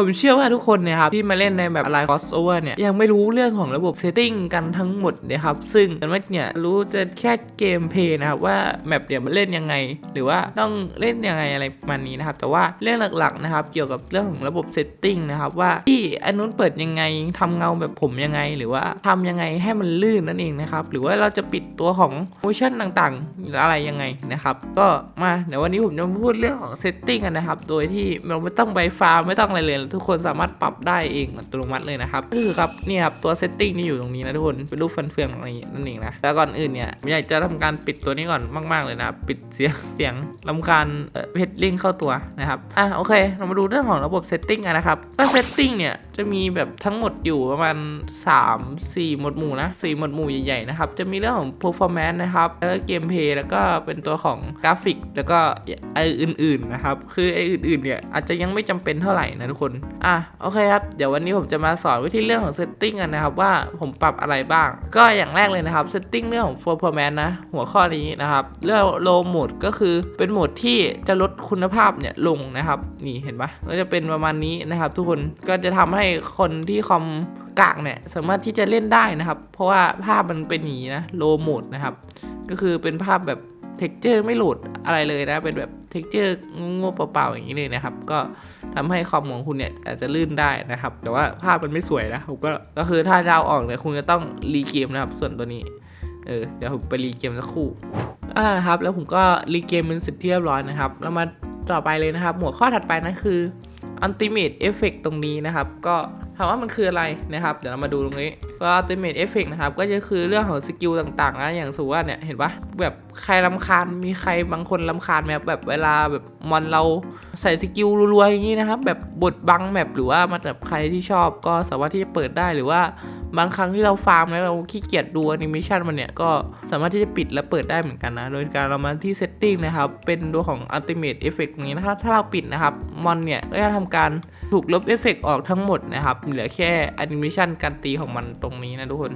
ผมเชื่อว่าทุกคนเนี่ยครับที่มาเล่นในแบบอะไร crossover เนี่ยยังไม่รู้เรื่องของระบบ setting กันทั้งหมดนะครับซึ่งกันว่าเนี่ยรู้จะแค่เกมเพย์นะครับว่าแมปเนี่ยวมันเล่นยังไง หรือว่าต้องเล่นยังไงอะไรประมาณนี้นะครับแต่ว่าเรื่องหลักๆนะครับเกี่ยวกับเรื่องของระบบ setting นะครับว่าที่อันนู้นเปิดยังไงทำเงาแบบผมยังไง หรือว่าทำยังไงให้มันลื่นนั่นเองนะครับหรือว่าเราจะปิดตัวของ motion ต่างๆหรืออะไรยังไงนะครับก็มาเดี๋ยววันนี้ผมจะพูดเรื่องของ setting กันนะครับโดยที่เราไม่ต้องไปฟาร์มไม่ต้องอะไรเลยทุกคนสามารถปรับได้เองอัตโนมัติเลยนะครับก็คือครับนี่ครับตัว setting นี่อยู่ตรงนี้นะทุกคนเป็นรูปฟันเฟืองอะไรอย่างนี้นั่นเองนะแต่ก่อนอื่นเนี่ยผมอยากจะทำการปิดตัวนี้ก่อนมาก ๆเลยนะปิดเสียงเสียงลำคาญเพชรลิงเข้าตัวนะครับอะโอเค เรามาดูเรื่องของระบบ setting กันนะครับถ้า setting เนี่ยจะมีแบบทั้งหมดอยู่ประมาณ 3 4 หมวดหมู่นะ4หมวดหมู่ใหญ่ๆนะครับจะมีเรื่องของ performance นะครับแล้วก็เกมเพลย์แล้วก็เป็นตัวของกราฟิกแล้วก็ไออื่นๆนะครับคือไออื่นๆเนี่ยอาจจะยังไม่จำเป็นเท่าไหร่นะทุกคนอะโอเคครับ เดี๋ยววันนี้ผมจะมาสอนวิธีเรื่องของ setting กันนะครับว่าผมปรับอะไรบ้าง ก็อย่างแรกเลยนะครับ setting เรื่องของ performance นะ หัวข้อนี้นะครับ เรื่อง low mode ก็คือเป็นโหมดที่จะลดคุณภาพเนี่ยลงนะครับ นี่เห็นปะก็จะเป็นประมาณนี้นะครับ ทุกคนก็จะทำให้คนที่คอมกากเนี่ยสามารถที่จะเล่นได้นะครับ เพราะว่าภาพมันเป็นอย่างนี้นะ low mode นะครับ ก็คือเป็นภาพแบบ เท็กเจอร์ไม่หลุดอะไรเลยนะ เป็นแบบเท็กเจอร์งงๆเปล่าๆอย่างนี้เลยนะครับ ก็ทำให้คอมของคุณเนี่ยอาจจะลื่นได้นะครับ แต่ว่าภาพมันไม่สวยนะผมก็ก็คือถ้าจะเอาออกเนี่ยคุณจะต้องรีเกมนะครับ ส่วนตัวนี้เออเดี๋ยวผมไปรีเกมสักครู่อ่าครับ แล้วผมก็รีเกมเป็นเสร็จที่เรียบร้อยนะครับแล้วมาต่อไปเลยนะครับ หัวข้อถัดไปนั่นคือ Ultimate Effect ตรงนี้นะครับ ก็ ถามว่ามันคืออะไรนะครับ เดี๋ยวเรามาดูตรงนี้ก็ Ultimate Effect นะครับ ก็จะคือเรื่องของสกิลต่างๆนะอย่างสมมติว่าเนี่ย เห็นปะแบบใครลำคาญมีใครบางคนลำคาญไหมครับแบบเวลาแบบมอนเราใส่สกิลรัวๆอย่างนี้นะครับ แบบบดบังแมปหรือว่ามาจากใครที่ชอบก็สามารถที่จะเปิดได้หรือว่าบางครั้งที่เราฟาร์มแล้วเราขี้เกียจดูแอนิเมชันมันเนี่ย ก็สามารถที่จะปิดและเปิดได้เหมือนกันนะ โดยการเรามาที่ setting นะครับ เป็นตัวของ ultimate effect ตรงนี้นะครับถ้าเราปิดนะครับมอนเนี่ยก็จะทำการ ถูกลบเอฟเฟกออกทั้งหมดนะครับ เหลือแค่แอนิเมชันการตีของมันตรงนี้นะทุกคน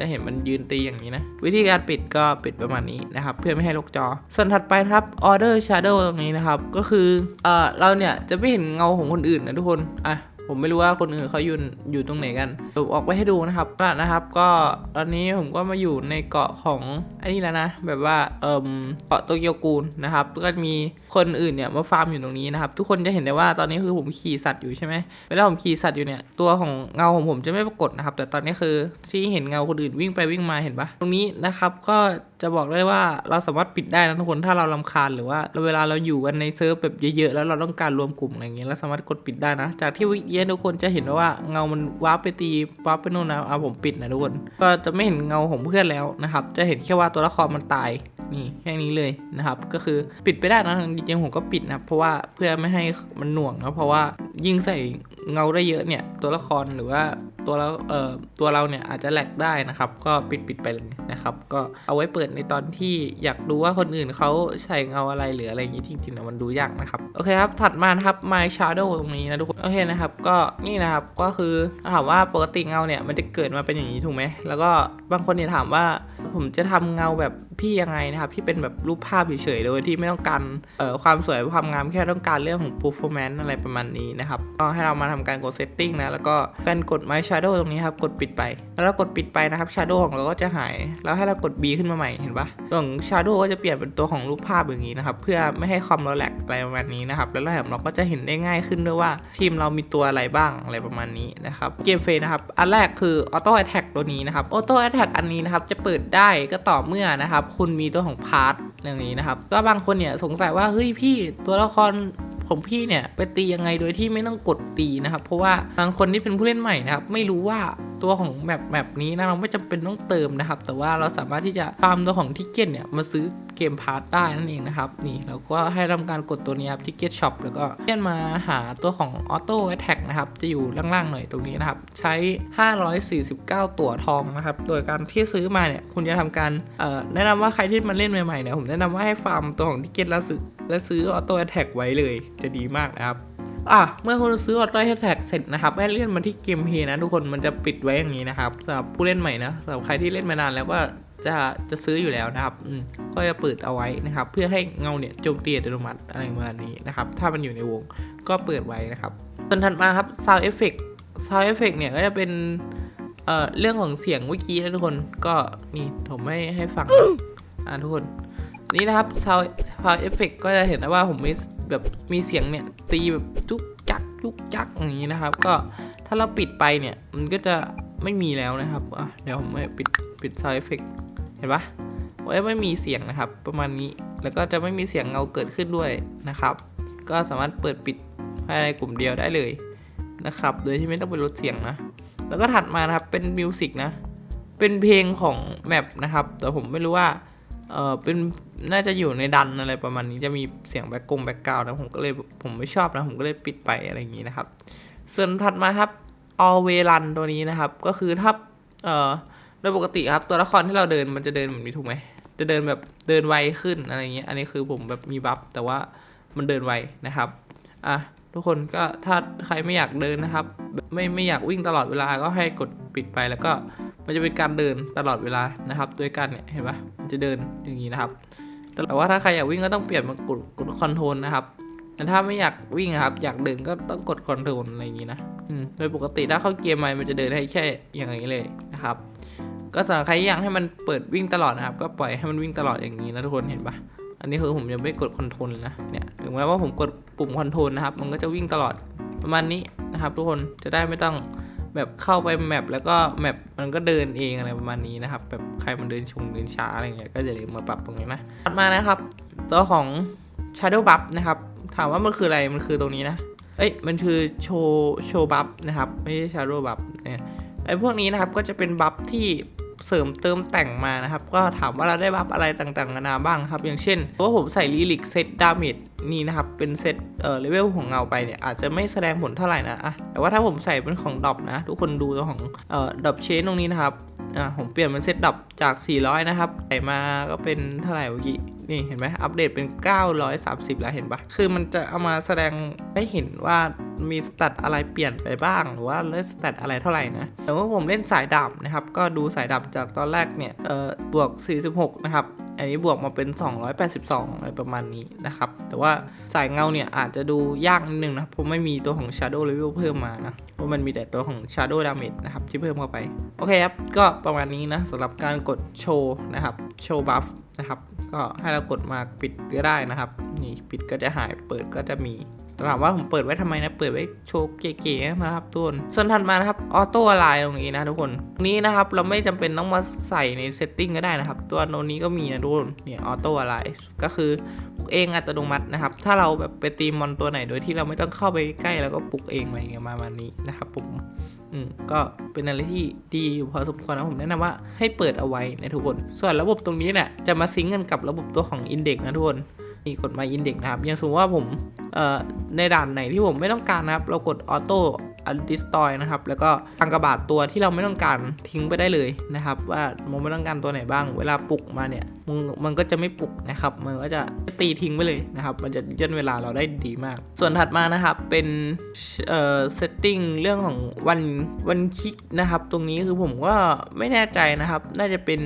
จะเห็นมันยืนตีอย่างนี้นะ วิธีการปิดก็ปิดประมาณนี้นะครับ เพื่อไม่ให้ลกจอ ส่วนถัดไปครับ order shadow ตรงนี้นะครับ ก็คือเออเราเนี่ยจะไม่เห็นเงาของคนอื่นนะทุกคนอะ ผมไม่รู้ว่าคนอื่นเขาอยู่อยู่ตรงไหนกันผมออกไปให้ดูนะครับก็นะครับ ก็ตอนนี้ผมก็มาอยู่ในเกาะของอันนี้แล้วนะ แบบว่าเอ่มเกาะโตเกียวกูลนะครับ ก็มีคนอื่นเนี่ยมาฟาร์มอยู่ตรงนี้นะครับ ทุกคนจะเห็นได้ว่าตอนนี้คือผมขี่สัตว์อยู่ใช่ไหมเวลาผมขี่สัตว์อยู่เนี่ยตัวของเงาของผมจะไม่ปรากฏนะครับ แต่ตอนนี้คือที่เห็นเงาคนอื่นวิ่งไปวิ่งมาเห็นปะตรงนี้นะครับก็ จะบอกได้ว่าเราสามารถปิดได้นะทุกคนถ้าเราลำคาญหรือว่าเวลาเราอยู่กันในเซิร์ฟแบบเยอะๆแล้วเราต้องการรวมกลุ่มอะไรเงี้ยเราสามารถกดปิดได้นะ จากที่วิเยนทุกคนจะเห็นว่าเงามันวาร์ปไปตีวาร์ปไปโน่นนะเอาผมปิดนะทุกคนก็จะไม่เห็นเงาของเพื่อนแล้วนะครับจะเห็นแค่ว่าตัวละครมันตายนี่แค่นี้เลยนะครับก็คือปิดไปได้นะจริงๆผมก็ปิดนะเพราะว่าเพื่อไม่ให้มันหน่วงนะเพราะว่ายิ่งใส่ เงาได้เยอะเนี่ยตัวละครหรือว่าตัวเราเอ่อตัวเราเนี่ยอาจจะแหลกได้นะครับ ก็ปิดปิดไปเลยนะครับก็เอาไว้เปิดในตอนที่อยากดูว่าคนอื่นเขาใส่เงาอะไรหรืออะไรอย่างนี้จริงๆนะมันดูยากนะครับโอเคครับถัดมานะครับ My Shadow ตรงนี้นะทุกคนโอเคนะครับ ก็นี่นะครับก็คือถามว่าปกติเงาเนี่ยมันจะเกิดมาเป็นอย่างนี้ถูกไหมแล้วก็บางคนเนี่ยถามว่าผมจะทำเงาแบบพี่ยังไงนะครับที่เป็นแบบรูปภาพเฉยๆโดยที่ไม่ต้องการเอ่อความสวยความงามแค่ต้องการเรื่องของ performance อะไรประมาณนี้นะครับก็ให้เรามาทำการกด setting นะ แล้วก็การกด My Shadow ตรงนี้ครับ กดปิดไป แล้วเรากดปิดไปนะครับ Shadow ของเราก็จะหาย แล้วให้เรากด B ขึ้นมาใหม่ เห็นปะตัวของ Shadow ก็จะเปลี่ยนเป็นตัวของรูปภาพอย่างนี้นะครับ เพื่อไม่ให้คอมเราแหลกอะไรประมาณนี้นะครับ แล้วเราก็จะเห็นได้ง่ายขึ้นด้วยว่าทีมเรามีตัวอะไรบ้างอะไรประมาณนี้นะครับ เกมเฟสนะครับ อันแรกคือ Auto Attack ตัวนี้นะครับ Auto Attack อันนี้นะครับ จะเปิดได้ก็ต่อเมื่อนะครับ คุณมีตัวของพาร์ทอย่างนี้นะครับ ก็บางคนเนี่ยสงสัยว่า เฮ้ยพี่ตัวละคร ของพี่เนี่ยไปตียังไงโดยที่ไม่ต้องกดตีนะครับ เพราะว่าบางคนที่เป็นผู้เล่นใหม่นะครับไม่รู้ว่าตัวของแมปแมปนี้นะเราไม่จำเป็นต้องเติมนะครับ แต่ว่าเราสามารถที่จะฟาร์มตัวของทิกเก็ตเนี่ยมาซื้อเกมพาร์ทได้นั่นเองนะครับนี่เราก็ให้ทำการกดตัวนี้ครับทิกเก็ตช็อปแล้วก็เลื่อนมาหาตัวของออโต้แอ t แท็กนะครับจะอยู่ล่างๆหน่อยตรงนี้นะครับ ใช้ 549 ตั๋วทองนะครับ โดยการที่ซื้อมาเนี่ยคุณจะทำการแนะนำว่าใครที่มาเล่นใหม่ๆเนี่ยผมแนะนำว่าให้ฟาร์มตัวของทิกเก็ตแล้วซื้อ และซื้อออโต้แอ t แทกไว้เลย จะดีมากนะครับอะเมื่อคุณซื้อออโต้แฮชแท็กเสร็จนะครับให้เลื่อนมาที่เกมเพย์นะทุกคนมันจะปิดไว้อย่างนี้นะครับสำหรับผู้เล่นใหม่นะสำหรับใครที่เล่นมานานแล้วก็จะจะซื้ออยู่แล้วนะครับอืมก็จะเปิดเอาไว้นะครับ เพื่อให้เงาเนี่ยโจมตีอัตโนมัติอะไรประมาณนี้นะครับ ถ้ามันอยู่ในวงก็เปิดไว้นะครับส่วนถัดมาครับ sound effect sound effect เนี่ยก็จะเป็นเอ่อเรื่องของเสียงเมื่อกี้นะทุกคนก็นี่ผมไม่ให้ฟังอ่าทุกคน นี่นะครับ sound sound effect ก็จะเห็นนะว่าผมมีแบบมีเสียงเนี่ยตีแบบจุกจักจุกจักอย่างนี้นะครับ ก็ถ้าเราปิดไปเนี่ยมันก็จะไม่มีแล้วนะครับอะเดี๋ยวผมไปิดปิด sound effect เห็นปะว่าไม่มีเสียงนะครับ ประมาณนี้แล้วก็จะไม่มีเสียงเงาเกิดขึ้นด้วยนะครับ ก็สามารถเปิดปิดภายในกลุ่มเดียวได้เลยนะครับ โดยที่ไม่ต้องไปลดเสียงนะ แล้วก็ถัดมานะครับเป็นมิวสิกนะ เป็นเพลงของแมปนะครับ แต่ผมไม่รู้ว่า เออเป็นน่าจะอยู่ในดันอะไรประมาณนี้จะมีเสียงแบ็กกงแบ็กกราวนะผมก็เลยผมไม่ชอบนะผมก็เลยปิดไปอะไรอย่างนี้นะครับ ส่วนถัดมาครับ always run ตัวนี้นะครับ ก็คือถ้าเอ่อโดยปกติครับตัวละครที่เราเดินมันจะเดินแบบนี้ถูกไหมจะเดินแบบเดินไวขึ้นอะไรเงี้ยอันนี้คือผมแบบมีบัฟแต่ว่ามันเดินไวนะครับอะทุกคนก็ถ้าใครไม่อยากเดินนะครับ ไม่ไม่อยากวิ่งตลอดเวลาก็ให้กดปิดไปแล้วก็ มันจะเป็นการเดินตลอดเวลานะครับด้วยกันเนี่ยเห็นปะมันจะเดินอย่างนี้นะครับ แต่ว่าถ้าใครอยากวิ่งก็ต้องเปลี่ยนมากดกดคอนโทรลนะครับแต่ถ้าไม่อยากวิ่งอะครับ อยากเดินก็ต้องกดคอนโทรลอะไรอย่างนี้นะโดยปกติถ้าเข้าเกมใหม่มันจะเดินให้แค่อย่างนี้เลยนะครับ ก็สำหรับใครอยากให้มันเปิดวิ่งตลอดนะครับ ก็ปล่อยให้มันวิ่งตลอดอย่างนี้นะทุกคนเห็นปะอันนี้คือผมยังไม่กดคอนโทรลเลยนะเนี่ยถึงแม้ว่าผมกดปุ่มคอนโทรลนะครับ มันก็จะวิ่งตลอดประมาณนี้นะครับ ทุกคนจะได้ไม่ต้อง แบบเข้าไปแมปแล้วก็แมปมันก็เดินเองอะไรประมาณนี้นะครับแบบใครมันเดินชงเดินช้าอะไรเงี้ยก็อย่าลืมมาปรับตรงนี้นะถัดมานะครับ ตัวของ Shadow Buff นะครับ ถามว่ามันคืออะไรมันคือตรงนี้นะ เอ้ยมันคือโชโชบัฟนะครับ ไม่ใช่ Shadow Buff เนี่ยไอ้พวกนี้นะครับก็จะเป็นบัฟที่เสริมเติมแต่งมานะครับ ก็ถามว่าเราได้บัฟอะไรต่างๆนานาบ้างครับ อย่างเช่นว่าผมใส่ลิลิกเซตดาเมจ นี่นะครับ เป็นเซตเอ่อเลเวลของเงาไปเนี่ย อาจจะไม่แสดงผลเท่าไหร่นะอะแต่ว่าถ้าผมใส่เป็นของดอปนะ ทุกคนดูตัวของเอ่อดอปเชนตรงนี้นะครับอ่าผมเปลี่ยนเป็นเซตดอปจาก 400 นะครับใส่มาก็เป็นเท่าไหร่เมื่อกี้นี่เห็นไหมอัปเดตเป็น 930 แล้วเห็นปะคือมันจะเอามาแสดงให้เห็นว่ามีสแตทอะไรเปลี่ยนไปบ้าง หรือว่าเลสแตทอะไรเท่าไหร่นะแต่ว่าผมเล่นสายดาบนะครับ ก็ดูสายดาบจากตอนแรกเนี่ยเอ่อบวก 46 นะครับ อันนี้บวกมาเป็น 282 อะไรประมาณนี้นะครับ แต่ว่าสายเงาเนี่ยอาจจะดูยากนิดนึงนะ เพราะไม่มีตัวของ Shadow Level เพิ่มมานะ เพราะมันมีแต่ตัวของ Shadow Damage นะครับที่เพิ่มเข้าไป โอเคครับ ก็ประมาณนี้นะสำหรับการกดโชว์นะครับ โชว์บัฟนะครับ ก็ให้เรากดมาปิดก็ได้นะครับ นี่ปิดก็จะหายเปิดก็จะมีถามว่าผมเปิดไว้ทำไมนะ เปิดไว้โชว์เก๋ๆนะครับทุกคนส่วนถัดมานะครับออโต้ไลน์ตรงนี้นะทุกคนตรงนี้นะครับเราไม่จำเป็นต้องมาใส่ในเซตติ้งก็ได้นะครับ ตัวโนนนี้ก็มีนะทุกคนเนี่ยออโต้ไลน์ก็คือปลุกเองอัตโนมัตินะครับ ถ้าเราแบบไปตีมอนตัวไหนโดยที่เราไม่ต้องเข้าไปใกล้แล้วก็ปลุกเองอะไรเงี้ยประมาณนี้นะครับผม อืมก็เป็นอะไรที่ดีอยู่พอสมควรนะผมแนะนำว่าให้เปิดเอาไว้นะทุกคน ส่วนระบบตรงนี้เนี่ยจะมาซิงก์กันกับระบบตัวของ Index นะทุกคนนี่กดมาอินเด็กนะครับ อย่างสมมติว่าผมเอ่อในด่านไหนที่ผมไม่ต้องการนะครับ เรากดออโต้ ดิสตอยนะครับ แล้วก็ทางกระบาดตัวที่เราไม่ต้องการทิ้งไปได้เลยนะครับ ว่ามันไม่ต้องการตัวไหนบ้าง เวลาปลุกมาเนี่ยมันมันก็จะไม่ปลุกนะครับมันก็จะตีทิ้งไปเลยนะครับ มันจะย่นเวลาเราได้ดีมาก ส่วนถัดมานะครับเป็นเอ่อเซตติ้งเรื่องของวันวันคิกนะครับ ตรงนี้คือผมก็ไม่แน่ใจนะครับ น่าจะเป็น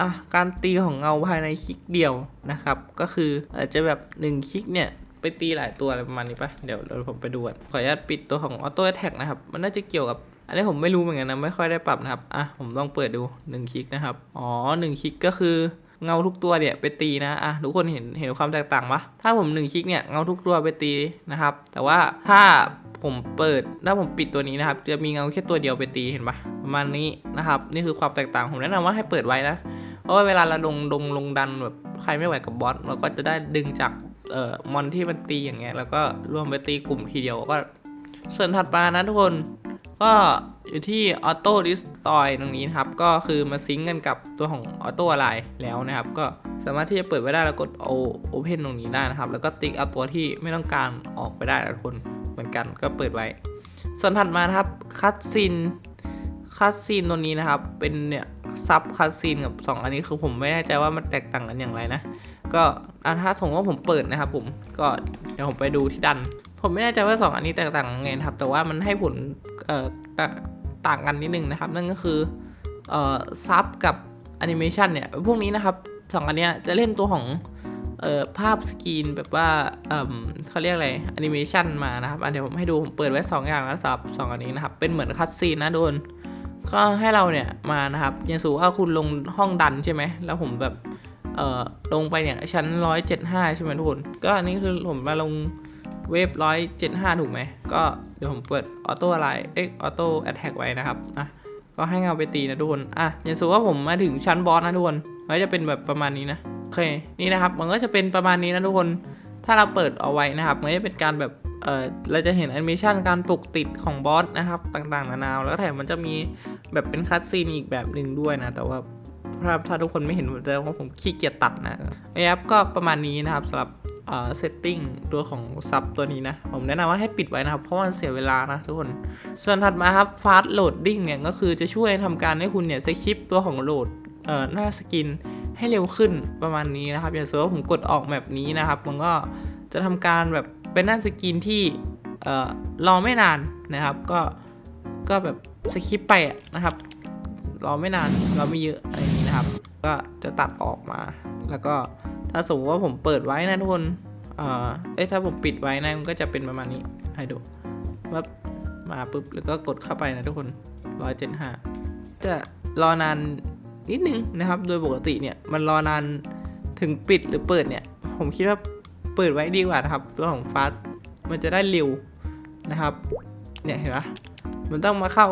อะการตีของเงาภายในคลิกเดียวนะครับ ก็คืออาจจะแบบ 1 คลิกเนี่ย ไปตีหลายตัวอะไรประมาณนี้ปะเดี๋ยวเดี๋ยวผมไปดูก่อนขออนุญาตปิดตัวของออโต้แท็กนะครับ มันน่าจะเกี่ยวกับอันนี้ผมไม่รู้เหมือนกันนะไม่ค่อยได้ปรับนะครับ อะผมลองเปิดดู1คลิกนะครับ อ๋อ1คลิกก็คือเงาทุกตัวเนี่ยไปตีนะ อะทุกคนเห็นเห็นความแตกต่างปะถ้าผม1คลิกเนี่ยเงาทุกตัวไปตีนะครับ แต่ว่าถ้าผมเปิดถ้าผมปิดตัวนี้นะครับ จะมีเงาแค่ตัวเดียวไปตีเห็นปะประมาณนี้นะครับ นี่คือความแตกต่างผมแนะนำว่าให้เปิดไว้นะ เพราะว่าเวลาเราลงลงลงดันแบบใครไม่ไหวกับบอสเราก็จะได้ดึงจาก เอ่อมอนที่มันตีอย่างเงี้ยแล้วก็รวมไปตีกลุ่มทีเดียวก็ ส่วนถัดมานะทุกคนก็อยู่ที่ออโต้ดิสตอยตรงนี้นะครับ ก็คือมาซิงก์กันกับตัวของออโต้อะไรแล้วนะครับ ก็สามารถที่จะเปิดไว้ได้แล้วกดโอโอเพนตรงนี้ได้นะครับ แล้วก็ติ๊กเอาตัวที่ไม่ต้องการออกไปได้ทุกคนเหมือนกันก็เปิดไว้ ส่วนถัดมานะครับคัตซินคัสซีนตัวนี้นะครับ เป็นเนี่ยซับคัสซีนกับ 2 อันนี้คือผมไม่แน่ใจว่ามันแตกต่างกันอย่างไรนะ ก็ อะถ้าสมมติว่าผมเปิดนะครับผมก็เดี๋ยวผมไปดูที่ดัน ผมไม่แน่ใจว่า 2 อันนี้แตกต่างยังไงครับ แต่ว่ามันให้ผลเอ่อต่างกันนิดนึงนะครับ นั่นก็คือเอ่อซับกับแอนิเมชันเนี่ยพวกนี้นะครับสองอันเนี้ยจะเล่นตัวของเอ่อภาพสกรีนแบบว่าเอ่มเขาเรียกอะไรแอนิเมชันมานะครับอันเดี๋ยวผมให้ดูผมเปิดไว้ 2 อย่างแล้วสำหรับสองอันนี้นะครับ เป็นเหมือนคัดซีนนะโดนก็ให้เราเนี่ยมานะครับอย่างสูว่าคุณลงห้องดันใช่ไหมแล้วผมแบบ เอ่อลงไปเนี่ยชั้น 175 ใช่ไหมทุกคน ก็อันนี้คือผมมาลงเวฟ175 ถูกไหม ก็เดี๋ยวผมเปิดออโต้อะไรเอ๊ะออโต้แอ t แทกไว้นะครับอะก็ให้เงาไปตีนะทุกคน อะอย่างสูว่าผมมาถึงชั้นบอสนะทุกคนมันจะเป็นแบบประมาณนี้นะโอเคนี่นะครับ มันก็จะเป็นประมาณนี้นะทุกคน ถ้าเราเปิดเอาไว้นะครับ มันจะเป็นการแบบเออเราจะเห็นแอนิเมชันการปลุกติดของบอสนะครับ ต่างๆ นานาแล้วแถมมันจะมีแบบเป็นคัตซีนอีกแบบหนึ่งด้วยนะ แต่ว่า ถ้าถ้าทุกคนไม่เห็นจะว่าผมขี้เกียจตัดนะนะครับก็ประมาณนี้นะครับสำหรับเอ่อเซตติ้งตัวของซับตัวนี้นะ ผมแนะนำว่าให้ปิดไว้นะครับ เพราะมันเสียเวลานะทุกคน ส่วนถัดมาครับ fast loading เนี่ย ก็คือจะช่วยทำการให้คุณเนี่ยสคริปตัวของโหลดเอ่อหน้าสกินให้เร็วขึ้นประมาณนี้นะครับ อย่างเช่นว่าผมกดออกแบบนี้นะครับ มันก็จะทำการแบบเป็นหน้าสกินที่เอ่อรอไม่นานนะครับ ก็ก็แบบสคริปไปนะครับ รอไม่นานรอไม่เยอะอะไร นะครับ ก็จะตัดออกมา แล้วก็ถ้าสมมติว่าผมเปิดไว้นะทุกคนเอ่อเอ้ยถ้าผมปิดไว้นะมันก็จะเป็นประมาณนี้ให้ดูว่ามาปุ๊บแล้วก็กดเข้าไปนะทุกคนร้อยเจ็ดห้าจะรอนานนิดนึงนะครับ โดยปกติเนี่ยมันรอนานถึงปิดหรือเปิดเนี่ย ผมคิดว่าเปิดไว้ดีกว่านะครับตัวของฟาสมันจะได้เร็วนะครับ เนี่ยเห็นปะมันต้องมาเข้า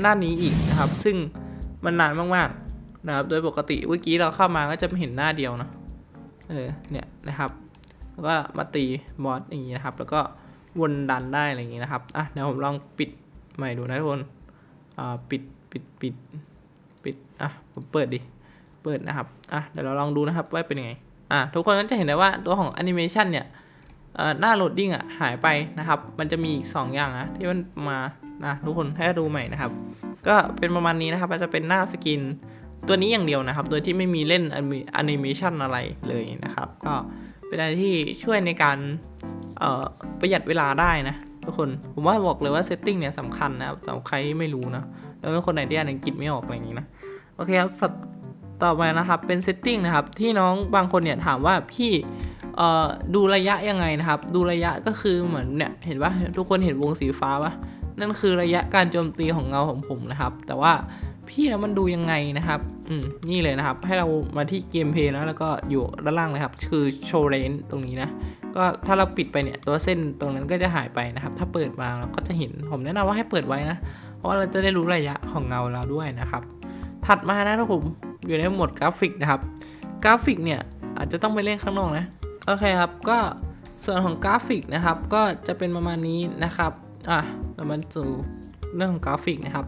หน้านี้อีกนะครับ ซึ่งมันนานมากๆ นะครับ โดยปกติเมื่อกี้เราเข้ามาก็จะไม่เห็นหน้าเดียวนะเออเนี่ยนะครับ แล้วก็มาตีบอสอย่างนี้นะครับ แล้วก็วนดันได้อะไรอย่างนี้นะครับอะเดี๋ยวผมลองปิดใหม่ดูนะทุกคนอ่าปิดปิดปิดปิดอะผมเปิดดิเปิดนะครับอะเดี๋ยวเราลองดูนะครับว่าเป็นยังไงอะทุกคนก็จะเห็นได้ว่าตัวของแอนิเมชันเนี่ยอ่อหน้าโหลดดิ้งอะหายไปนะครับ มันจะมีอีกสองอย่างนะที่มันมานะทุกคนให้ดูใหม่นะครับ ก็เป็นประมาณนี้นะครับมันจะเป็นหน้าสกิน ตัวนี้อย่างเดียวนะครับ โดยที่ไม่มีเล่นแอนิเมชันอะไรเลยนะครับ ก็เป็นอะไรที่ช่วยในการประหยัดเวลาได้นะทุกคน ผมว่าบอกเลยว่าเซตติ้งเนี่ยสำคัญนะครับสำหรับใครที่ไม่รู้นะ แล้วเป็นคนไหนที่อ่านอังกฤษไม่ออกอะไรอย่างนี้นะ โอเคครับสัตต่อไปนะครับ เป็นเซตติ้งนะครับ ที่น้องบางคนเนี่ยถามว่าพี่ดูระยะยังไงนะครับ ดูระยะก็คือเหมือนเนี่ย เห็นปะทุกคนเห็นวงสีฟ้าปะนั่นคือระยะการโจมตีของเงาของผมนะครับ แต่ว่า พี่แล้วมันดูยังไงนะครับ อืม นี่เลยนะครับ ให้เรามาที่เกมเพลย์นะ แล้วก็อยู่ด้านล่างเลยครับ คือโชว์เรนตรงนี้นะ ก็ถ้าเราปิดไปเนี่ย ตัวเส้นตรงนั้นก็จะหายไปนะครับ ถ้าเปิดมาเราก็จะเห็น ผมแนะนำว่าให้เปิดไว้นะ เพราะว่าเราจะได้รู้ระยะของเงาเราด้วยนะครับ ถัดมานะครับผม อยู่ในโหมดกราฟิกนะครับ กราฟิกเนี่ยอาจจะต้องไปเล่นข้างนอกนะ โอเคครับ ก็ส่วนของกราฟิกนะครับ ก็จะเป็นประมาณนี้นะครับ อะเรามาสู่เรื่องของกราฟิกนะครับ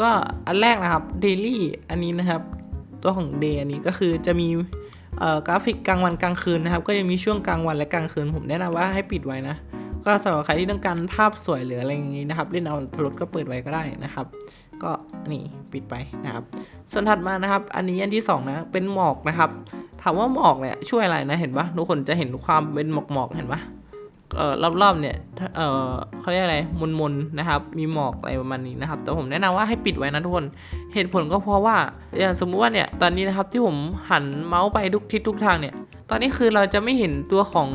ก็อันแรกนะครับ daily อันนี้นะครับ ตัวของ day อันนี้ก็คือจะมีกราฟิกกลางวันกลางคืนนะครับ ก็จะมีช่วงกลางวันและกลางคืน ผมแนะนำว่าให้ปิดไว้นะ ก็สำหรับใครที่ต้องการภาพสวยหรืออะไรอย่างนี้นะครับ เล่นเอารถก็เปิดไว้ก็ได้นะครับ ก็นี่ปิดไปนะครับ ส่วนถัดมานะครับ อันนี้อันที่สองนะเป็นหมอกนะครับ ถามว่าหมอกเนี่ยช่วยอะไรนะเห็นปะทุกคนจะเห็นความเป็นหมอกหมอกเห็นปะ เอ่อรอบๆเนี่ยเอ่อเขาเรียกอะไรมนๆนะครับ มีหมอกอะไรประมาณนี้นะครับ แต่ผมแนะนำว่าให้ปิดไว้นะทุกคน เหตุผลก็เพราะว่าอย่างสมมุติว่าเนี่ยตอนนี้นะครับที่ผมหันเมาส์ไปทุกทิศทุกทางเนี่ย ตอนนี้คือเราจะไม่เห็นตัวของ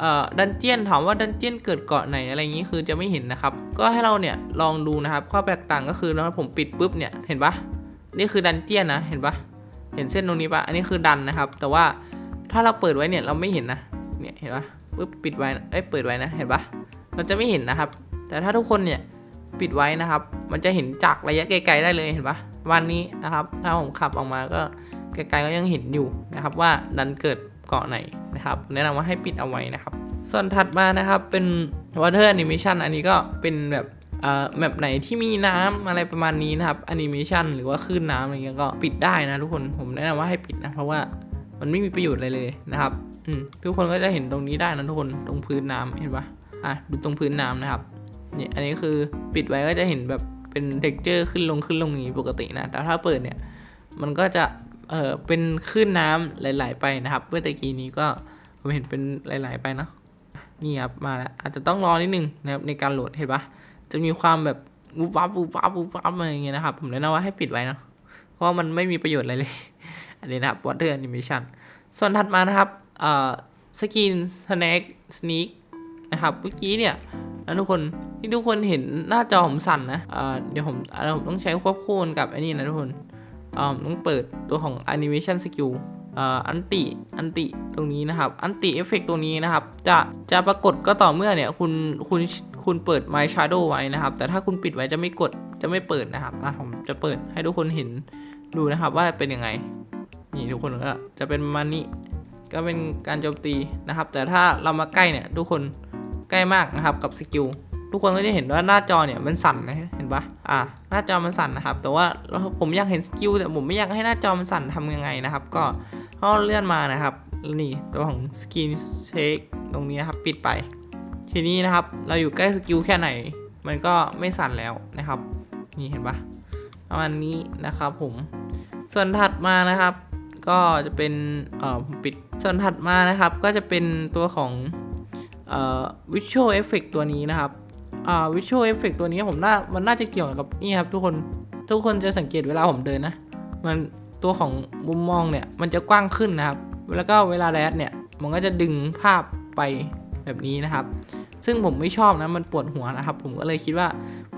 เอ่อดันเจียนถามว่าดันเจียนเกิดเกาะไหนอะไรอย่างนี้คือจะไม่เห็นนะครับ ก็ให้เราเนี่ยลองดูนะครับ ข้อแตกต่างก็คือแล้วผมปิดปุ๊บเนี่ยเห็นปะนี่คือดันเจียนนะเห็นปะเห็นเส้นตรงนี้ปะอันนี้คือดันนะครับ แต่ว่าถ้าเราเปิดไว้เนี่ยเราไม่เห็นนะเนี่ยเห็นปะ ปุ๊บปิดไว้เอ้ยเปิดไว้นะเห็นปะเราจะไม่เห็นนะครับ แต่ถ้าทุกคนเนี่ยปิดไว้นะครับ มันจะเห็นจากระยะไกลๆได้เลยเห็นปะวันนี้นะครับ ถ้าผมขับออกมาก็ไกลๆก็ยังเห็นอยู่นะครับ ว่าดันเกิดเกาะไหนนะครับ แนะนำว่าให้ปิดเอาไว้นะครับ ส่วนถัดมานะครับเป็น water animation อันนี้ก็เป็นแบบเอ่อแบบไหนที่มีน้ำอะไรประมาณนี้นะครับ animation หรือว่าคลื่นน้ำอะไรเงี้ยก็ปิดได้นะทุกคนผมแนะนำว่าให้ปิดนะเพราะว่ามันไม่มีประโยชน์อะไรเลยนะครับ ทุกคนก็จะเห็นตรงนี้ได้นะทุกคนตรงพื้นน้ำเห็นปะอะดูตรงพื้นน้ำนะครับนี่อันนี้คือปิดไว้ก็จะเห็นแบบเป็น texture ขึ้นลงขึ้นลงอย่างนี้ปกตินะ แต่ถ้าเปิดเนี่ยมันก็จะเออเป็นคลื่นน้ำไหลๆไปนะครับ เมื่อตะกี้นี้ก็ผมเห็นเป็นไหลๆไปเนาะนี่ครับมาแล้วอาจจะต้องรอนิดนึงนะครับในการโหลดเห็นปะจะมีความแบบวุบวับวุบวับวุบวับอะไรอย่างเงี้ยนะครับ ผมแนะนำว่าให้ปิดไว้เนาะเพราะว่ามันไม่มีประโยชน์อะไรเลย อันนี้นะครับ water animation ส่วนถัดมานะครับ สกิน snack sneak นะครับเมื่อกี้เนี่ยนะทุกคนที่ทุกคนเห็นหน้าจอผมสั่นนะเเดี๋ยวผมเผมต้องใช้ควบคู่กับอ้นี่นะทุกคนต้องเปิดตัวของ animation skill อันติอันติตรงนี้นะครับ อันติเอฟเฟกตัวนี้นะครับ จะจะปรากฏก็ต่อเมื่อเนี่ยคุณคุณคุณเปิด My Shadow ไว้นะครับ แต่ถ้าคุณปิดไว้จะไม่กดจะไม่เปิดนะครับอะผมจะเปิดให้ทุกคนเห็นดูนะครับว่าเป็นยังไง นี่ทุกคนก็จะเป็นประมาณนี้ ก็เป็นการโจมตีนะครับ แต่ถ้าเรามาใกล้เนี่ยทุกคนใกล้มากนะครับกับสกิลทุกคนก็จะเห็นว่าหน้าจอเนี่ยมันสั่นนะเห็นปะอ่าหน้าจอมันสั่นนะครับ แต่ว่าผมอยากเห็นสกิลแต่ผมไม่อยากให้หน้าจอมันสั่นทำยังไงนะครับ ก็ก็เลื่อนมานะครับนี่ตัวของสกินเช็คตรงนี้นะครับปิดไป ทีนี้นะครับเราอยู่ใกล้สกิลแค่ไหน มันก็ไม่สั่นแล้วนะครับ นี่เห็นปะประมาณนี้นะครับผมส่วนถัดมานะครับ ก็จะเป็นปิดส่วนถัดมานะครับ ก็จะเป็นตัวของเอ่อ visual effect ตัวนี้นะครับอ่า visual effect ตัวนี้ผมน่ามันน่าจะเกี่ยวกับนี่ครับทุกคนทุกคนจะสังเกตเวลาผมเดินนะ มันตัวของมุมมองเนี่ย มันจะกว้างขึ้นนะครับ แล้วก็เวลาแรดเนี่ย มันก็จะดึงภาพไปแบบนี้นะครับ ซึ่งผมไม่ชอบนะ มันปวดหัวนะครับ ผมก็เลยคิดว่า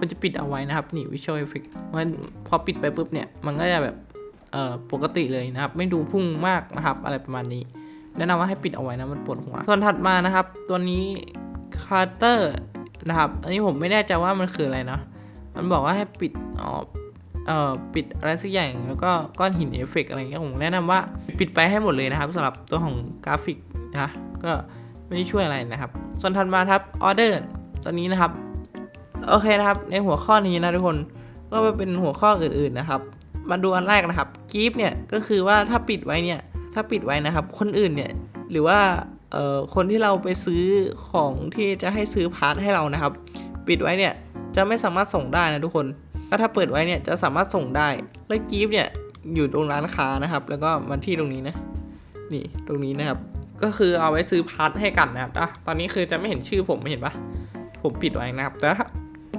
มันจะปิดเอาไว้นะครับ นี่ visual effect มันพอปิดไปปุ๊บเนี่ย มันก็จะแบบ ปกติเลยนะครับ ไม่ดูพุ่งมากนะครับ อะไรประมาณนี้ แนะนำว่าให้ปิดเอาไว้นะมันปวดหัว ส่วนถัดมานะครับ ตัวนี้คาร์เตอร์นะครับอันนี้ผมไม่แน่ใจว่ามันคืออะไรนะมันบอกว่าให้ปิดเอ่อปิดอะไรสักอย่างแล้วก็ก้อนหินเอฟเฟกต์อะไรเงี้ยผมแนะนำว่าปิดไปให้หมดเลยนะครับสำหรับตัวของกราฟิกนะก็ไม่ได้ช่วยอะไรนะครับ ส่วนถัดมาครับออเดอร์ตัวนี้นะครับ โอเคนะครับ ในหัวข้อนี้นะทุกคนก็ไปเป็นหัวข้ออื่นๆนะครับ มาดูอันแรกนะครับกีฟเนี่ยก็คือว่าถ้าปิดไว้เนี่ยถ้าปิดไว้นะครับ คนอื่นเนี่ยหรือว่าเอ่อคนที่เราไปซื้อของที่จะให้ซื้อพาร์ทให้เรานะครับ ปิดไว้เนี่ยจะไม่สามารถส่งได้นะทุกคนก็ถ้าเปิดไว้เนี่ยจะสามารถส่งได้ แล้วกีฟเนี่ยอยู่ตรงร้านค้านะครับ แล้วก็มาที่ตรงนี้นะนี่ตรงนี้นะครับ ก็คือเอาไว้ซื้อพาร์ทให้กันนะครับอะตอนนี้คือจะไม่เห็นชื่อผมเห็นปะผมปิดไว้นะครับแต่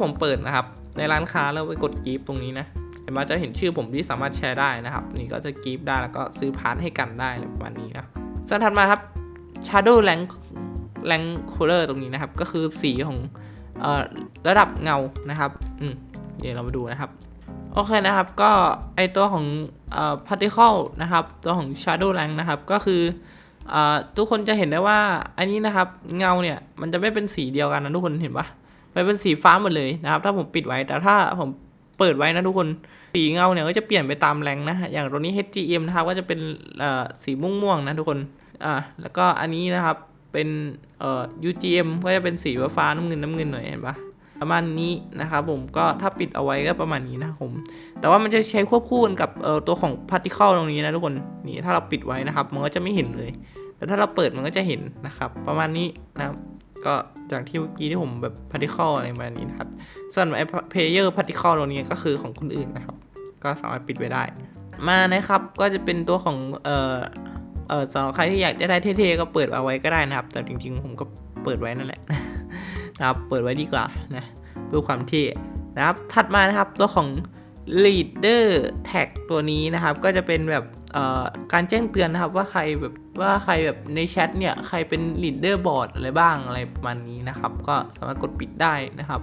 ผมเปิดนะครับ ในร้านค้าแล้วไปกดกีฟตรงนี้นะ ห็นไหมจะเห็นชื่อผมที่สามารถแชร์ได้นะครับ นี่ก็จะกีฟได้แล้วก็ซื้อพาร์ทให้กันได้อะไรประมาณนี้นะส่วนถัดมาครับ Shadow Rank Rank Color ตรงนี้นะครับ ก็คือสีของออระดับเงานะครับอืมเดี๋ยวเรามาดูนะครับโอเคนะครับก็ไอตัวของเอ่อ particle นะครับ ตัวของ shadow rank นะครับก็คือเอ่อทุกคนจะเห็นได้ว่าอันนี้นะครับเงาเนี่ยมันจะไม่เป็นสีเดียวกันนะทุกคนเห็นปะมันเป็นสีฟ้าหมดเลยนะครับ ถ้าผมปิดไว้แต่ถ้าผม เปิดไว้นะทุกคน สีเงาเนี่ยก็จะเปลี่ยนไปตามแรงนะ อย่างตัวนี้ HGM นะครับก็จะเป็นเอ่อสีม่วงๆนะทุกคน อ่า แล้วก็อันนี้นะครับ เป็นเอ่อ UGM ก็จะเป็นสีฟ้าน้ำเงินน้ำเงินหน่อยเห็นปะประมาณนี้นะครับผมก็ถ้าปิดเอาไว้ก็ประมาณนี้นะครับผมแต่ว่ามันจะใช้ควบคู่กันกับตัวของ particle ตรงนี้นะทุกคนนี่ถ้าเราปิดไว้นะครับ มันก็จะไม่เห็นเลยแต่ถ้าเราเปิดมันก็จะเห็นนะครับ ประมาณนี้นะครับ ก็จากที่เมื่อกี้ที่ผมแบบ particle อะไรมานี้นะครับ ส่วนไอ้ player particle ตรงนี้ก็คือของคนอื่นนะครับ ก็สามารถปิดไว้ได้ มานะครับก็จะเป็นตัวของเอ่อเอ่อสำหรับใครที่อยากจะได้เท่ๆก็เปิดเอาไว้ก็ได้นะครับ แต่จริงๆผมก็เปิดไว้นั่นแหละนะครับ เปิดไว้ดีกว่านะเพื่อความเท่นะครับ ถัดมานะครับตัวของ leader tag ตัวนี้นะครับ ก็จะเป็นแบบการแจ้งเตือนนะครับว่าใครแบบว่าใครแบบในแชทเนี่ย ใครเป็น leader board อะไรบ้างอะไรประมาณนี้นะครับ ก็สามารถกดปิดได้นะครับ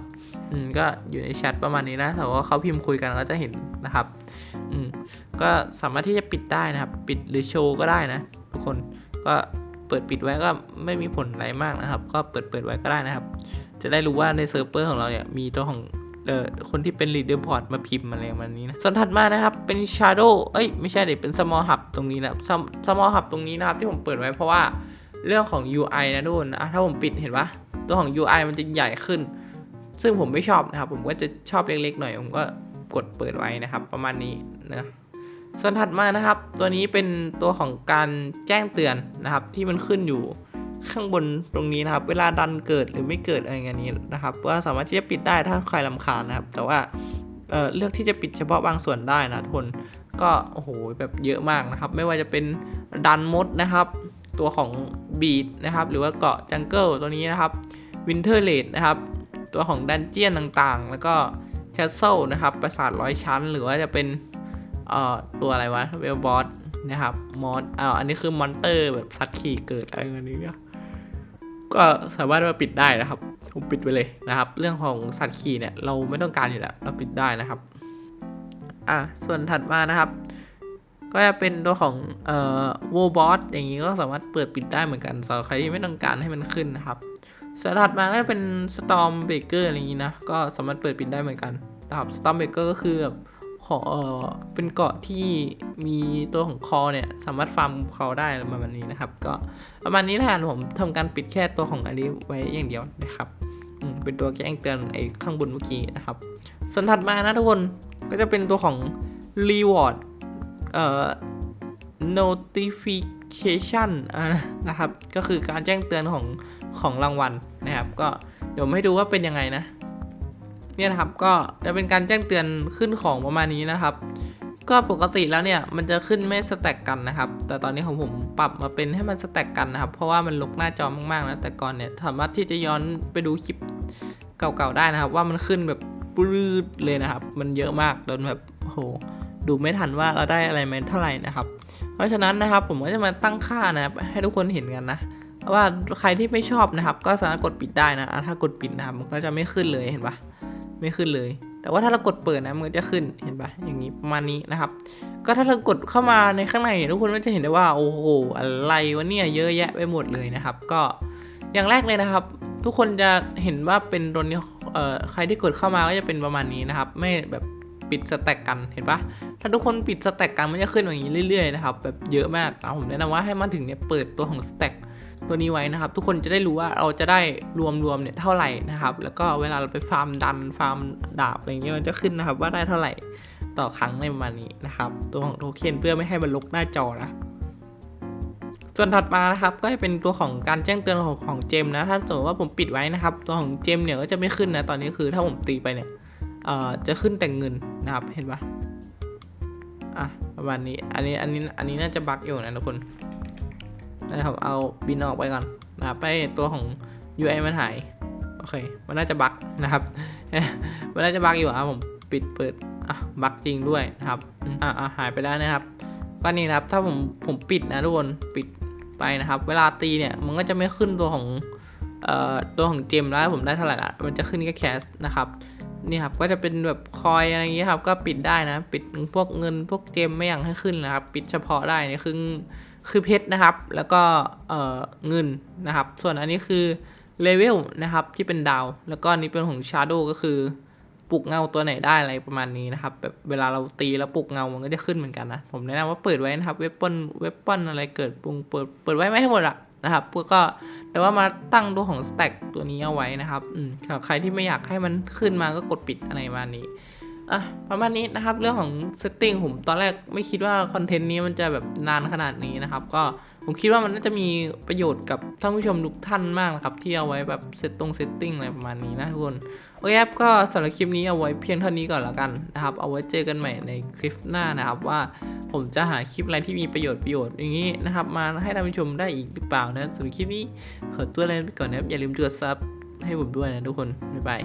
อืมก็อยู่ในแชทประมาณนี้นะแต่ว่าเขาพิมพ์คุยกันก็จะเห็นนะครับอืมก็สามารถที่จะปิดได้นะครับ ปิดหรือโชว์ก็ได้นะทุกคนก็เปิดปิดไว้ก็ไม่มีผลอะไรมากนะครับ ก็เปิดเปิดไว้ก็ได้นะครับ จะได้รู้ว่าในเซิร์ฟเวอร์ของเราเนี่ยมีตัวของ เอ่อคนที่เป็น leader board มาพิมพ์อะไรประมาณนี้นะส่วนถัดมานะครับเป็น shadow เอ้ยไม่ใช่เด็กเป็น small hub ตรงนี้นะ Sm- small hub ตรงนี้นะครับที่ผมเปิดไว้เพราะว่าเรื่องของ UI นะทุกคนอะถ้าผมปิดเห็นปะตัวของ UI มันจะใหญ่ขึ้น ซึ่งผมไม่ชอบนะครับ ผมก็จะชอบเล็กๆหน่อย ผมก็กดเปิดไว้นะครับ ประมาณนี้นะส่วนถัดมานะครับ ตัวนี้เป็นตัวของการแจ้งเตือนนะครับ ที่มันขึ้นอยู่ ข้างบนตรงนี้นะครับ เวลาดันเกิดหรือไม่เกิดอะไรอย่างนี้นะครับว่าสามารถที่จะปิดได้ถ้าใครลำคาญนะครับ แต่ว่าเเลือกที่จะปิดเฉพาะบางส่วนได้นะทุกคนก็โอ้โหแบบเยอะมากนะครับ ไม่ว่าจะเป็นดันมดนะครับ ตัวของบีดนะครับ หรือว่าเกาะจังเกิลตัวนี้นะครับวินเทอร์เลดนะครับ ตัวของดันเจียนต่างๆ แล้วก็แคสเซิลนะครับ ปราสาทร้อยชั้น หรือว่าจะเป็นเอ่อตัวอะไรวะเวลบอสนะครับมอนอ้าอันนี้คือมอนเตอร์แบบสัตว์ขี่เกิดอะไรแบบนี้อะ ก็สามารถมาปิดได้นะครับ ผมปิดไปเลยนะครับ เรื่องของสัตว์ขี่เนี่ยเราไม่ต้องการอยู่แล้ว เราปิดได้นะครับ อะส่วนถัดมานะครับ ก็จะเป็นตัวของเอ่อวบอสอย่างนี้ก็สามารถเปิดปิดได้เหมือนกันสำหรับใครที่ไม่ต้องการให้มันขึ้นนะครับส่วนถัดมาก็จะเป็น Storm Breaker อะไรอย่างนี้นะ ก็สามารถเปิดปิดได้เหมือนกันนะครับ Storm Breaker ก็คือแบบ ขอเป็นเกาะที่มีตัวของคอเนี่ยสามารถฟาร์มคอได้ประมาณนี้นะครับ ก็ประมาณนี้แทนผมทำการปิดแค่ตัวของอันนี้ไว้อย่างเดียวนะครับเป็นตัวแจ้งเตือนไอ้ข้างบนเมื่อกี้นะครับ ส่วนถัดมานะทุกคนก็จะเป็นตัวของ Reward เอ่อ notification อนะครับ ก็คือการแจ้งเตือนของของรางวัลนะครับ ก็เดี๋ยวผมให้ดูว่าเป็นยังไงนะ เนี่ยนะครับก็จะเป็นการแจ้งเตือนขึ้นของประมาณนี้นะครับ ก็ปกติแล้วเนี่ยมันจะขึ้นไม่สแต็กกันนะครับ แต่ตอนนี้ของผมปรับมาเป็นให้มันสแต็กกันนะครับ เพราะว่ามันลกหน้าจอมากๆนะแต่ก่อนเนี่ยสามารถที่จะย้อนไปดูคลิปเก่าๆได้นะครับ ว่ามันขึ้นแบบปรืดเลยนะครับ มันเยอะมากจนแบบโอ้โหดูไม่ทันว่าเราได้อะไรมาเท่าไหร่นะครับ เพราะฉะนั้นนะครับผมก็จะมาตั้งค่านะครับให้ทุกคนเห็นกันนะ ว่าใครที่ไม่ชอบนะครับ ก็สามารถกดปิดได้นะ ถ้ากดปิดนะครับมันก็จะไม่ขึ้นเลยเห็นปะไม่ขึ้นเลย แต่ว่าถ้าเรากดเปิดนะมันจะขึ้นเห็นปะอย่างนี้ประมาณนี้นะครับ ก็ถ้าเรากดเข้ามาในข้างในเนี่ยทุกคนก็จะเห็นได้ว่าโอ้โหอะไรวะเนี่ยเยอะแยะไปหมดเลยนะครับ ก็อย่างแรกเลยนะครับ ทุกคนจะเห็นว่าเป็นตัวนี้เอ่อใครที่กดเข้ามาก็จะเป็นประมาณนี้นะครับ ไม่แบบปิดสแต็กกันเห็นปะถ้าทุกคนปิดสแต็กกันมันจะขึ้นอย่างนี้เรื่อยๆนะครับแบบเยอะมากเอาผมแนะนำว่าให้มาถึงเนี่ยเปิดตัวของสแต็ก ตัวนี้ไว้นะครับ ทุกคนจะได้รู้ว่าเราจะได้รวมๆเนี่ยเท่าไหร่นะครับ แล้วก็เวลาเราไปฟาร์มดันฟาร์มดาบอะไรเงี้ยมันจะขึ้นนะครับ ว่าได้เท่าไหร่ต่อครั้งในประมาณนี้นะครับ ตัวของโทเค็นเพื่อไม่ให้มันลกหน้าจอนะส่วนถัดมานะครับก็จะเป็นตัวของการแจ้งเตือนของของเจมนะถ้าสมมติว่าผมปิดไว้นะครับ ตัวของเจมเนี่ยก็จะไม่ขึ้นนะตอนนี้คือถ้าผมตีไปเนี่ยเอ่อจะขึ้นแต่เงินนะครับเห็นปะอะประมาณนี้อันนี้อันนี้อันนี้น่าจะบั๊กอยู่นะทุกคน นะครับเอาบินออกไปก่อนนะครับไปตัวของ UI มันหาย โอเค มันน่าจะบั๊กนะครับ มันน่าจะบั๊กอยู่อะผมปิดเปิดอะบั๊กจริงด้วยนะครับอะอะหายไปแล้วนะครับก็นี่นะครับถ้าผมผมปิดนะทุกคนปิดไปนะครับ เวลาตีเนี่ยมันก็จะไม่ขึ้นตัวของเอ่อตัวของเจมแล้วผมได้เท่าไหร่ละมันจะขึ้นแค่แคสนะครับนี่ครับก็จะเป็นแบบคอยอะไรอย่างเงี้ยครับก็ปิดได้นะ ปิดพวกเงินพวกเจมไม่อยากให้ขึ้นนะครับ ปิดเฉพาะได้นี่คือ คือเพชรนะครับ แล้วก็เอ่อเงินนะครับ ส่วนอันนี้คือเลเวลนะครับที่เป็นดาว แล้วก็อันนี้เป็นของชาร์โดก็คือปลุกเงาตัวไหนได้อะไรประมาณนี้นะครับแบบเวลาเราตีแล้วปลุกเงามันก็จะขึ้นเหมือนกันนะผมแนะนำว่าเปิดไว้นะครับเวปอนเวปอนอะไรเกิดปุงเปิดเปิดไว้ไม่ให้หมดอะนะครับพวกก็แต่ว่ามาตั้งตัวของสแต็กตัวนี้เอาไว้นะครับอืมใครที่ไม่อยากให้มันขึ้นมาก็กดปิดอะไรประมาณนี้ อะประมาณนี้นะครับเรื่องของเซตติ้งผมตอนแรกไม่คิดว่าคอนเทนต์นี้มันจะแบบนานขนาดนี้นะครับ ก็ผมคิดว่ามันน่าจะมีประโยชน์กับท่านผู้ชมทุกท่านมากนะครับ ที่เอาไว้แบบเซตตรงเซตติ้งอะไรประมาณนี้นะทุกคนโอเคครับก็สำหรับคลิปนี้เอาไว้เพียงเท่านี้ก่อนละกันนะครับ เอาไว้เจอกันใหม่ในคลิปหน้านะครับว่าผมจะหาคลิปอะไรที่มีประโยชน์ประโยชน์อย่างนี้นะครับ มาให้ท่านผู้ชมได้อีกหรือเปล่านะสำหรับคลิปนี้ขอตัวลาไปก่อนนะครับอย่าลืมกดซับให้ผมด้วยนะทุกคนบ๊ายบาย